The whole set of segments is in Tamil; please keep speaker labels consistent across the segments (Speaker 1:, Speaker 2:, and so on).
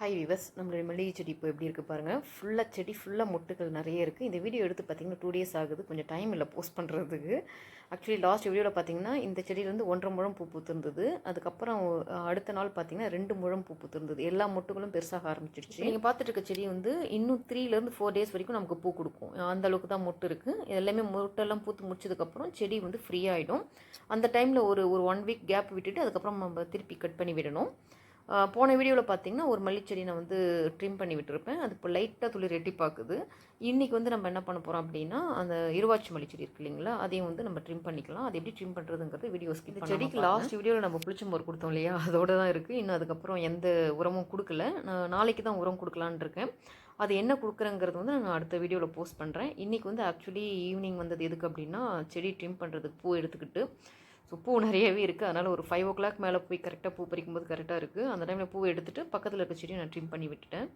Speaker 1: ஹாய் விவஸ் நம்மளுடைய மல்லிகை செடி இப்போ எப்படி இருக்குது பாருங்கள் ஃபுல்லாக செடி ஃபுல்லாக மொட்டுகள் நிறைய இருக்குது இந்த வீடியோ எடுத்து பார்த்தீங்கன்னா டூ டேஸ் ஆகுது. கொஞ்சம் டைம் இல்லை போஸ்ட் பண்ணுறதுக்கு ஆக்சுவலி லாஸ்ட் வீடியோவில் பார்த்தீங்கன்னா இந்த செடியிலேருந்து ஒன்றரை முழம் பூ பூத்திருந்தது. அதுக்கப்புறம் அடுத்த நாள் பார்த்தீங்கன்னா ரெண்டு முழம் பூ பூத்திருந்தது. எல்லா மொட்டுகளும் பெருசாக ஆரம்பிச்சிடுச்சு நீங்கள் பார்த்துட்டு இருக்க செடி வந்து இன்னும் த்ரீலேருந்து ஃபோர் டேஸ் வரைக்கும் நமக்கு பூ கொடுக்கும். அந்த அளவுக்கு தான் மொட்டு இருக்குது இது எல்லாமே மொட்டெல்லாம் பூத்து முடிச்சதுக்கப்புறம் செடி வந்து ஃப்ரீ ஆகிடும் அந்த டைமில் ஒரு ஒரு ஒன் வீக் கேப் விட்டுட்டு அதுக்கப்புறம் நம்ம திருப்பி கட் பண்ணி விடணும். போன வீடியோவில் பார்த்தீங்கன்னா ஒரு மல்லிச்செடி நான் வந்து ட்ரிம் பண்ணி விட்டுருப்பேன். அது இப்போ லைட்டாக துளி ரெட்டி பார்க்குது இன்றைக்கி வந்து நம்ம என்ன பண்ண போகிறோம் அப்படின்னா அந்த இருவாச்சி மல்லிச்செடி இருக்கு இல்லைங்களா அதையும் வந்து நம்ம ட்ரிம் பண்ணிக்கலாம். அது எப்படி ட்ரிம் பண்ணுறதுங்கிறது வீடியோ ஸ்கிப் செடிக்கு லாஸ்ட் வீடியோவில் நம்ம புளிச்சம்போர் கொடுத்தோம் இல்லையா அதோட தான் இருக்குது இன்னும் அதுக்கப்புறம் எந்த உரமும் கொடுக்கல. நான் நாளைக்கு தான் உரம் கொடுக்கலான்னு இருக்கேன். அது என்ன கொடுக்குறேங்கிறது வந்து நான் அடுத்த வீடியோவில் போஸ்ட் பண்ணுறேன் இன்றைக்கி வந்து ஆக்சுவலி ஈவினிங் வந்தது எதுக்கு அப்படின்னா செடி ட்ரிம் பண்ணுறதுக்கு பூ எடுத்துக்கிட்டு ஸோ பூ நிறையவே இருக்குது அதனால் ஒரு ஃபைவ் ஓ கிளாக் மேலே போய் கரெக்டாக பூ பறிக்கும்போது கரெக்டாக இருக்குது அந்த டைமில் பூ எடுத்துகிட்டு பக்கத்தில் இருக்க செடியை நான் ட்ரிம் பண்ணி விட்டுட்டேன்.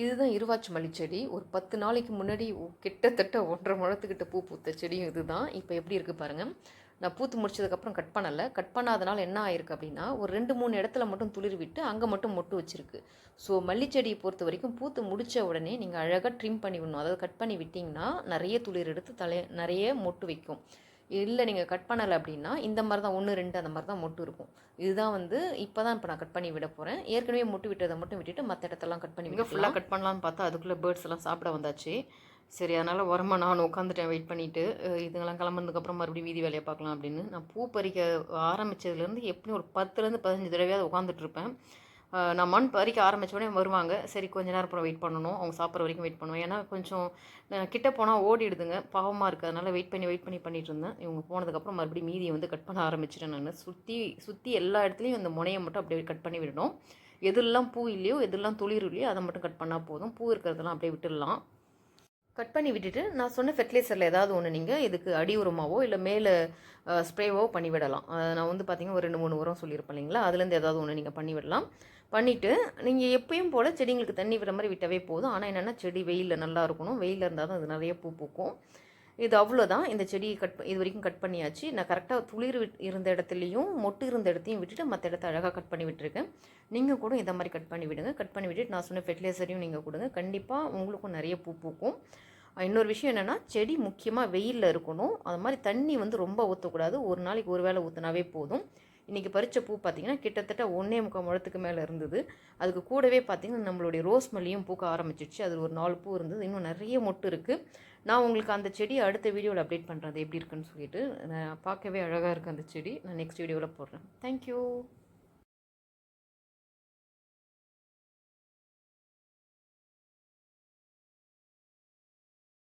Speaker 1: இதுதான் இருவாச்சி மல்லிச்செடி ஒரு பத்து நாளைக்கு முன்னாடி கிட்டத்தட்ட ஒன்றரை முழத்துக்கிட்ட பூ பூத்த செடியும் இதுதான். இப்போ எப்படி இருக்குது பாருங்கள் நான் பூத்து முடிச்சதுக்கப்புறம் கட் பண்ணலை. கட் பண்ணாதனால என்ன ஆயிருக்கு அப்படின்னா ஒரு ரெண்டு மூணு இடத்துல மட்டும் துளிர் விட்டு அங்கே மட்டும் மொட்டு வச்சுருக்கு. ஸோ மல்லிச்செடியை பொறுத்த வரைக்கும் பூத்து முடித்த உடனே நீங்கள் அழகாக ட்ரிம் பண்ணி விடணும். அதாவது கட் பண்ணி விட்டிங்கன்னா நிறைய துளிர் எடுத்து தலை நிறைய மொட்டு வைக்கும். இல்லை நீங்கள் கட் பண்ணலை அப்படின்னா இந்த மாதிரி தான் ஒன்று ரெண்டு அந்த மாதிரி தான் மொட்டு இருக்கும். இதுதான் வந்து இப்போ தான் இப்போ நான் கட் பண்ணி விட போகிறேன் ஏற்கனவே மொட்டு விட்டதை மட்டும் விட்டுட்டு மற்ற இடத்தெல்லாம் கட் பண்ணி ஃபுல்லாக கட் பண்ணலான்னு பார்த்தா அதுக்குள்ளே பேர்ட்ஸ் எல்லாம் சாப்பிட வந்தாச்சு. சரி அதனால் உரமா நான் உட்காந்துட்டேன் வெயிட் பண்ணிவிட்டு இதுங்கெல்லாம் கிளம்புனதுக்கப்புறம் மறுபடியும் வீதி வேலையை பார்க்கலாம் அப்படின்னு. நான் பூ பறிக்க ஆரம்பித்ததுலேருந்து எப்படியும் ஒரு பத்துலேருந்து பதினஞ்சு தடவையாவது உட்காந்துட்டு இருப்பேன். அஹ் நான் மண் பறிக்க ஆரம்பிச்ச உடனே வருவாங்க. சரி கொஞ்ச நேரம் அப்புறம் வெயிட் பண்ணணும். அவங்க சாப்பிட்ற வரைக்கும் வெயிட் பண்ணுவேன் ஏன்னா கொஞ்சம் கிட்டே கிட்ட போனால் ஓடிடுதுங்க. பாவமாக இருக்குது அதனால் வெயிட் பண்ணி வெயிட் பண்ணி பண்ணிட்டு இருந்தேன். இவங்க போனதுக்கப்புறம் மறுபடியும் மீதியை வந்து கட் பண்ண ஆரம்பிச்சிட்டேன் நான். சுற்றி சுற்றி எல்லா இடத்துலையும் இந்த முனையை மட்டும் அப்படியே கட் பண்ணி விடணும். எதெல்லாம் பூ இல்லையோ எதெல்லாம் துளிர் இல்லையோ அதை மட்டும் கட் பண்ணால் போதும். பூ இருக்கிறதெல்லாம் அப்படியே விட்டுடலாம். கட் பண்ணி விட்டுட்டு நான் சொன்ன ஃபெர்டிலைசரில் ஏதாவது ஒன்று நீங்கள் இதுக்கு அடி உரமாவோ இல்லை மேலே ஸ்ப்ரேவோ பண்ணி விடலாம். நான் வந்து பார்த்தீங்கன்னா ஒரு ரெண்டு மூணு உரம் சொல்லியிருப்பேன் இல்லைங்களா? அதுலேருந்து ஏதாவது ஒன்று நீங்கள் பண்ணி விடலாம். பண்ணிவிட்டு நீங்கள் எப்பயும் போல் செடிங்களுக்கு தண்ணி விடுற மாதிரி விட்டவே போதும். ஆனால் என்னென்னா செடி வெயிலில் நல்லா இருக்கணும். வெயிலில் இருந்தால் தான் அது நிறைய பூ பூக்கும். இது அவ்வளோதான் இந்த செடியை கட் இது வரைக்கும் கட் பண்ணியாச்சு. நான் கரெக்டாக துளிர் இருந்த இடத்துலையும் மொட்டு இருந்த இடத்தையும் விட்டுட்டு மற்ற இடத்த அழகாக கட் பண்ணி விட்டுருக்கேன். நீங்கள் கூட இதை மாதிரி கட் பண்ணி விடுங்க. கட் பண்ணி விட்டுட்டு நான் சொன்ன ஃபெர்டிலைசரையும் நீங்கள் கொடுங்க. கண்டிப்பாக உங்களுக்கும் நிறைய பூ பூக்கும். இன்னொரு விஷயம் என்னென்னா செடி முக்கியமாக வெயிலில் இருக்கணும். அது மாதிரி தண்ணி வந்து ரொம்ப ஊற்றக்கூடாது ஒரு நாளைக்கு ஒரு வேளை ஊற்றினாவே போதும். இன்றைக்கி பறித்த பூ பார்த்திங்கன்னா கிட்டத்தட்ட ஒன்றே முக்கால் முழத்துக்கு மேலே இருந்தது. அதுக்கு கூடவே பார்த்திங்கன்னா நம்மளுடைய ரோஸ் மல்லியும் பூக்க ஆரம்பிச்சிடுச்சு. அதில் ஒரு நாலு பூ இருந்தது. இன்னும் நிறைய மொட்டு இருக்குது நான் உங்களுக்கு அந்த செடியை அடுத்த வீடியோவில் அப்டேட் பண்ணுறது எப்படி இருக்குன்னு சொல்லிட்டு நான் பார்க்கவே அழகாக இருக்குது அந்த செடி. நான் நெக்ஸ்ட் வீடியோவில் போடுறேன். தேங்க்யூ